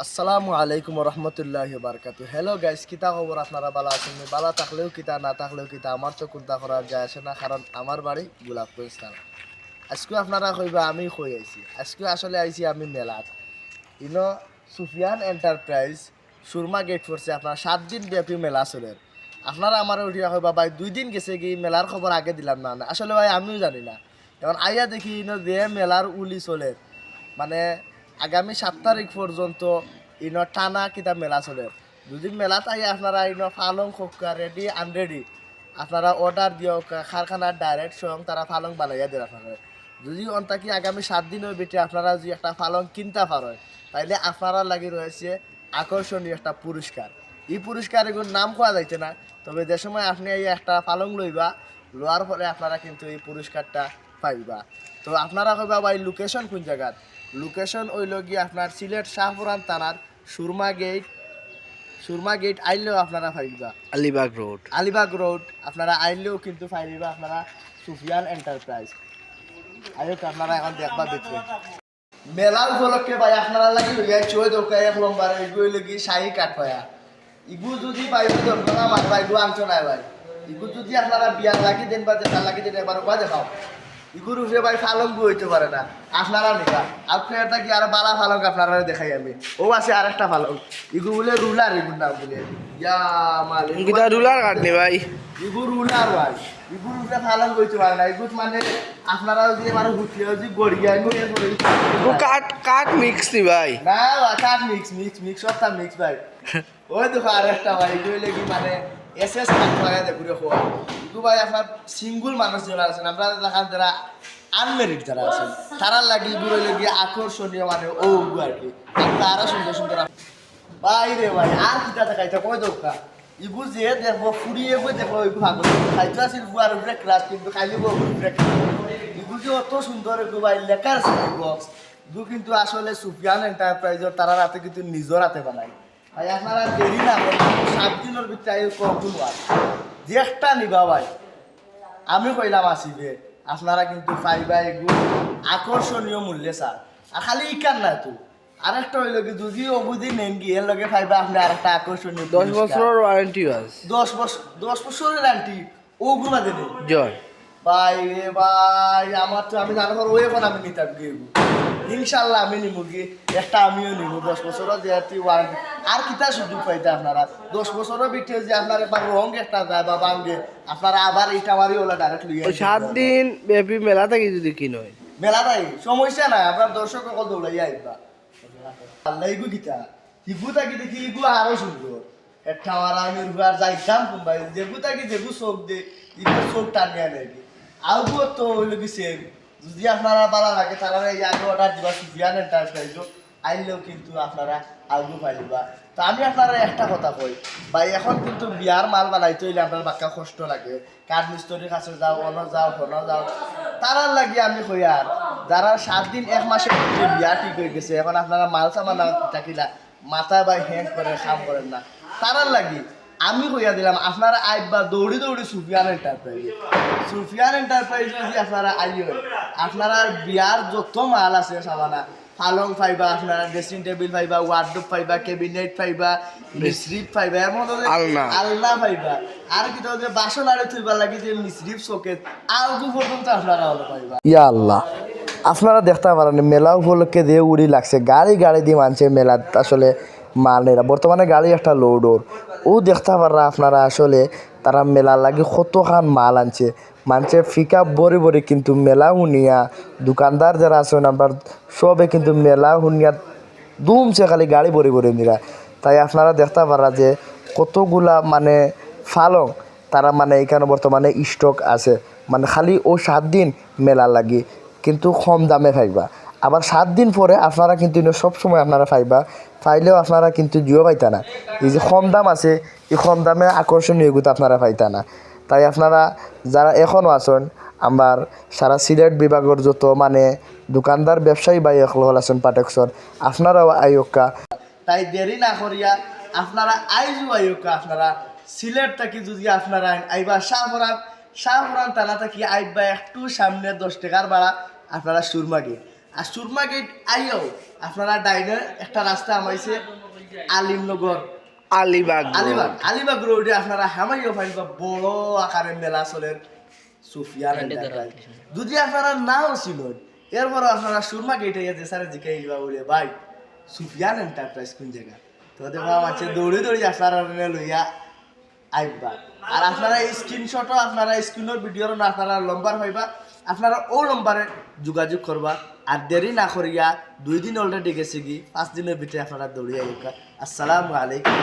আসসালামু আলাইকুম রহমতুল্লাহ বারকাত hello guys কিতা খবর? আপনারা বালা আছেন? বালা থাকলেও কিতা না থাকলেও কিতা আমার তো কোনটা করার যায় আসে না, কারণ আমার বাড়ি গোলাপগঞ্জ থানা। আজকে আপনারা কইবা, আমি কই আইছি? আজকে আসলে আইছি আমি মেলাত। ইনো সুফিয়ান এন্টারপ্রাইজ সুরমা গেট করছে আপনার সাত দিন ব্যাপী মেলা চলে। আপনারা আমার উঠিয়া কইবা, ভাই, দুই দিন গেছে কি মেলার খবর আগে দিলাম না? আসলে ভাই, আমিও জানি না। এখন আইয়া দেখি ইনো যে মেলার উলি চলে। মানে আগামী সাত তারিখ পর্যন্ত ইন টানা কিতা মেলা চলে। যদি মেলাত আই আপনারা ইন ফালং খোকা রেডি আনরেডি আপনারা অর্ডার দিও কারখানার ডাইরেক্ট স্বয়ং তারা ফালং বানাইয়া দেন আপনারা যদি অন্তাকি আগামী সাত দিনের ভিতরে আপনারা যদি একটা ফালং কিনতে পারেন তাইলে আপনারা লাগি রয়েছে আকর্ষণীয় একটা পুরস্কার এই পুরস্কার এগুলোর নাম কোয়া যাইতে না, তবে যে সময় আপনি এই একটা পালং লইবা লোয়ার পরে আপনারা কিন্তু এই পুরস্কারটা পাইবা। তো আপনারা কইবা, ভাই লোকেশন কোন জায়গাত লোকেশন ওইল গিয়ে আপনার সিলেট শাহপুরান থানার সুরমা গেট সুরমা গেট আইলেও আপনারা পাইবা আলিবাগ রোড আলিবাগ রোড আপনারা আইলেও কিন্তু পাইবা আপনারা সুফিয়ান এন্টারপ্রাইজ আইও আপনারা এখন দেখবা দেখবে। মেলা উপলক্ষে ভাই আপনারা লাগি লইয়া চই দোকান এক লম্বার এগুলো লাগি শাহি কাঠ পায়া ইগু যদি পাইবে দরকার আমার ভাই গু আনছো নাই ভাই। ইগু যদি আপনারা বিয়ার লাগি দেন বা লাগি দেন এবার বা দেখাও। ইগুর উপরে ভাই ফালং হইতে পারে না। আপনারা নিবা আপনি এটা কি আর বালা ফালং আপনারা দেখাই আমি। ও আছে আর একটা ফালং ইগু বলে রুলার ইগুর নাম বলে। ইয়া মালিক কিতা রুলার কাটনি ভাই। ইগু উলার ভাই। ইগুর উঠে ফালান করতে পারে না। ইগুর মানে আপনারা যদি মানে হুটিয়ে যদি গড়িয়া নিয়ে ও কাট কাট মিক্স নি ভাই। না কাঠ মিক্স মিক্স মিক্স সবটা মিক্স ভাই। ওই দেখো আর একটা ভাই এগুলো হইলে কি মানে এস লাগাই দেখো রে খোয়া ভাই আপনার সিঙ্গুল মানুষ যারা আছেন আপনারা যারা আনমেরিড যারা আছেন, তারা লাগি হইলে কি আকর্ষণীয় মানে ও আর কি। তারা সুন্দর সুন্দর ভাই রে ভাই, আর কিতা দেখাইতে কই দোকা? ইগু যে দেখব, ফুরিয়ে গো দেখব ইগু ভাগো খাইতে ক্লাস কিন্তু খাইলে উপরে ইগু যে অত সুন্দর ভাই, লেখার আছে বক্স কিন্তু আসলে সুফিয়ান এন্টারপ্রাইজের তারা রাতে কিন্তু নিজের হাতে বানায়। ভাই আপনারা দেরি না সাত দিনের ভিতরে কখন যে একটা নিবা ভাই আমি কইলাম আসিবে। আপনারা কিন্তু পাইবা এগুলো আকর্ষণীয় মূল্যে স্যার। আর খালি ইকার না তো। আরেকটা হইল কি যদি অবধি নেন এর লগে পাইবা আপনি আরেকটা আকর্ষণীয় দশ। বছরের ওয়ারেন্টি আছে। দশ বছর দশ বছরের আন্টি ও গুলা দেবে। জয়। ভাই রে ভাই আমার তো আমি জানো ওই এখন আমি নিতাম গিয়ে ইনশাল্লাহ আমি নিবো কি? একটা আমিও নিবো দশ বছরও যেহেতু ওয়ান আর কিতা সুযোগ পাইতে আপনারা? দশ বছরও বিটে যে আপনার একবার রং একটা যায় বা বাঙ্গে আপনারা আবার এইটা বাড়ি ওলা ডাইরেক্ট লইয়া ওই সাত দিন ব্যাপী মেলা থাকি যদি কিনো মেলা নাই সমস্যা নাই আপনার দর্শক অকল দৌড়াইয়া আইবা। আল্লাহ ইগু গীতা ইগু তাকি দেখি ইগু আরও সুন্দর। একটা আমার আমি রুগার যাইতাম কোনবাই যেগু তাকি যেগু চোখ দে ইগু চোখ টানিয়া নাকি আউগু তো হইল কি সেম যদি আপনারা ভালো লাগে, তারা এই আগে অর্ডার দিবা সুফিয়ান এন্টারপ্রাইজ আইলেও কিন্তু আপনারা আউগু পাইবা। তো আমি আপনারা একটা কথা কই, ভাই, এখন কিন্তু বিয়ার মাল বানাইতে হইলে আপনার বাক্কা কষ্ট লাগে। কাঠ মিস্ত্রির কাছে যাও অন যাও হন যাও। তারার লাগি আমি কই আর, যারা সাত দিন, এক মাসের মধ্যে বিয়া ঠিক হয়ে গেছে, এখন আপনারা মাল সামান থাকিলা মাথা বা হ্যাং করে কাম করেন না। তারার লাগি আমি কইয়া দিলাম আপনারা আইবা দৌড়ি দৌড়ি সুফিয়ান এন্টারপ্রাইজ সুফিয়ান এন্টারপ্রাইজ যদি আপনারা আইও আপনারা বিয়ার যত মাল আছে সাবানা পালং পাইবা আপনারা ড্রেসিং টেবিল পাইবা ওয়ার্ডরোব পাইবা ক্যাবিনেট পাইবা মিশ্রিপ পাইবা এমন আলনা। আলনা পাইবা আর কি তাহলে বাসন আরে তুইবার লাগি যে মিশ্রিপ শোকেত আলগু পর্যন্ত আপনারা হলো পাইবা ইয়া আল্লাহ আপনারা দেখতে পারেন মেলা উপলক্ষে দিয়ে উড়ি লাগছে গাড়ি গাড়ি দিয়ে মানছে মেলা আসলে মাল নেরা বর্তমানে গাড়ি একটা লোডর ও দেখতে পারা আপনারা আসলে তারা মেলা লাগে কতখান মাল আনছে। মানছে ফিকা বড়ি বড়ি কিন্তু মেলা হুনিয়া দোকানদার যারা আছেন আপনার সবে কিন্তু মেলা হুনিয়া দুমছে খালি গাড়ি ভরে ভরে নিরা। তাই আপনারা দেখতে পারা যে কতগুলা মানে ফালং, তারা মানে এখানে বর্তমানে স্টক আছে। মানে খালি ও সাত দিন মেলা লাগি, কিন্তু কম দামে পাইবা। আবার সাত দিন পরে আপনারা কিন্তু সব সময় আপনারা পাইবা, পাইলেও আপনারা কিন্তু জিও পাইতা না। এই যে কম দাম আছে, এই কম দামে আকর্ষণীয় এগুলো আপনারা পাইতা না। তাই আপনারা যারা এখনও আছেন, আমার সারা সিলেট বিভাগের যত মানে দোকানদার, ব্যবসায়ী বাই হল আছেন পাটেকশন আপনারাও আয়োকা তাই দেরি না করিয়া আপনারা আইজু আয়োকা আপনারা সিলেট থাকি যদি আপনারা আইবা শাহপুরান শাহপুরান থানা থাকি আইবা একটু সামনে দশ টাকার ভাড়া আপনারা সুরমাগে আর সুরমা গেট আইও আপনারা ডাইনে একটা রাস্তা আমাইছে আলিমনগর। আলিবাগ আলিবাগ আলিবাগ রোডে আপনারা হামাইও পাইবা বড় আকারে মেলা চলের সুফিয়ান যদি আপনারা নাও চিনুন এরপর আপনারা সুরমা গেটে গেছে স্যার জিকে বলে ভাই সুফিয়ান এন্টারপ্রাইজ কোন জায়গা? তো দেখো আছে দৌড়ে দৌড়ে আপনারা নিয়ে লইয়া আইবা। আর আপনারা এই স্ক্রিনশটও আপনারা স্ক্রিনের ভিডিওর না আপনারা নম্বর পাইবা। আপনারা ও নম্বরে যোগাযোগ করবা। আর দেরি না করিয়া দুই দিন অলরেডি গেছে কি, পাঁচ দিনের ভিতরে আপনারা দৌড়িয়ে আসসালামু আলাইকুম।